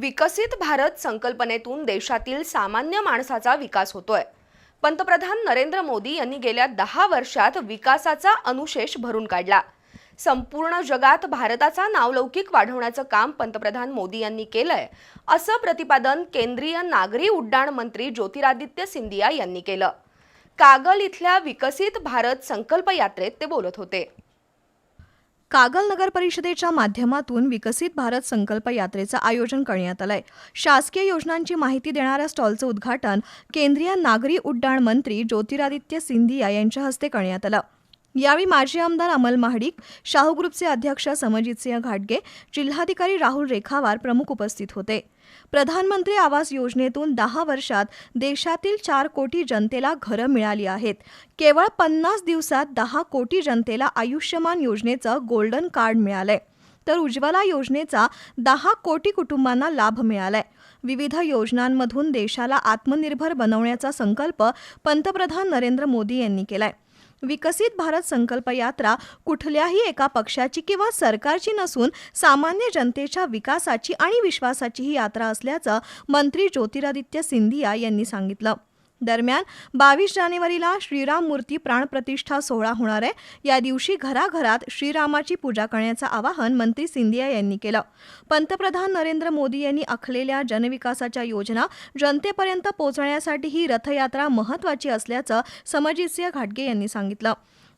विकसित भारत संकल्पनेतून देशातील सामान्य माणसाचा विकास होतोय. पंतप्रधान नरेंद्र मोदी यांनी गेल्या दहा वर्षात विकासाचा अनुशेष भरून काढला. संपूर्ण जगात भारताचा नावलौकिक वाढवण्याचं काम पंतप्रधान मोदी यांनी केलंय असं प्रतिपादन केंद्रीय नागरी उड्डाण मंत्री ज्योतिरादित्य सिंधिया यांनी केलं. कागल इथल्या विकसित भारत संकल्प यात्रेत ते बोलत होते. कागल नगर परिषदेच्या माध्यमातून विकसित भारत संकल्प यात्रेचं आयोजन करण्यात आलंय. शासकीय योजनांची माहिती देणाऱ्या स्टॉलचं उद्घाटन केंद्रीय नागरी उड्डाण मंत्री ज्योतिरादित्य सिंधिया यांच्या हस्ते करण्यात आलं. यावेळी माजी आमदार अमल महाडिक शाहू ग्रुपचे अध्यक्ष समजितसिंह घाटगे जिल्हाधिकारी राहुल रेखावार प्रमुख उपस्थित होते. प्रधानमंत्री आवास योजनेतून दहा वर्षात देशातील चार कोटी जनतेला घरं मिळाली आहेत. केवळ पन्नास दिवसात दहा कोटी जनतेला आयुष्यमान योजनेचं गोल्डन कार्ड मिळालंय. तर उज्ज्वला योजनेचा दहा कोटी कुटुंबांना लाभ मिळालाय. विविध योजनांमधून देशाला आत्मनिर्भर बनवण्याचा संकल्प पंतप्रधान नरेंद्र मोदी यांनी केलाय. विकसित भारत संकल्प यात्रा कुठल्याही एका पक्षाची किंवा सरकारची नसून सामान्य जनतेच्या विकासाची आणि विश्वासाची ही यात्रा असल्याचं मंत्री ज्योतिरादित्य सिंधिया यांनी सांगितलं. दरम्यान बावीस जानेवारीला श्रीराम मूर्ती प्राणप्रतिष्ठा सोहळा होणार आहे. या दिवशी घराघरात श्रीरामाची पूजा करण्याचं आवाहन मंत्री सिंधिया यांनी केलं. पंतप्रधान नरेंद्र मोदी यांनी आखलेल्या जनविकासाच्या योजना जनतेपर्यंत पोहोचण्यासाठी ही रथयात्रा महत्त्वाची असल्याचं समजितसिंह घाटगे यांनी सांगितलं.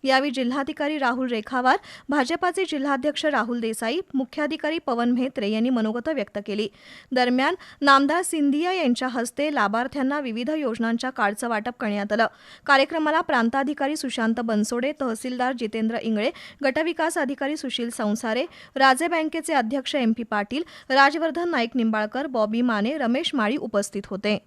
यावेळी जिल्हाधिकारी राहुल रेखावार भाजपाचे जिल्हाध्यक्ष राहुल देसाई मुख्याधिकारी पवन म्हेत्रे यांनी मनोगत व्यक्त केली. दरम्यान नामदार सिंधिया यांच्या हस्ते लाभार्थ्यांना विविध योजनांच्या कार्डचं वाटप करण्यात आलं. कार्यक्रमाला प्रांताधिकारी सुशांत बनसोडे तहसीलदार जितेंद्र इंगळे गटविकास अधिकारी सुशील संसारे राजे बँकेचे अध्यक्ष एम पी पाटील राजवर्धन नाईक निंबाळकर बॉबी माने रमेश माळी उपस्थित होते.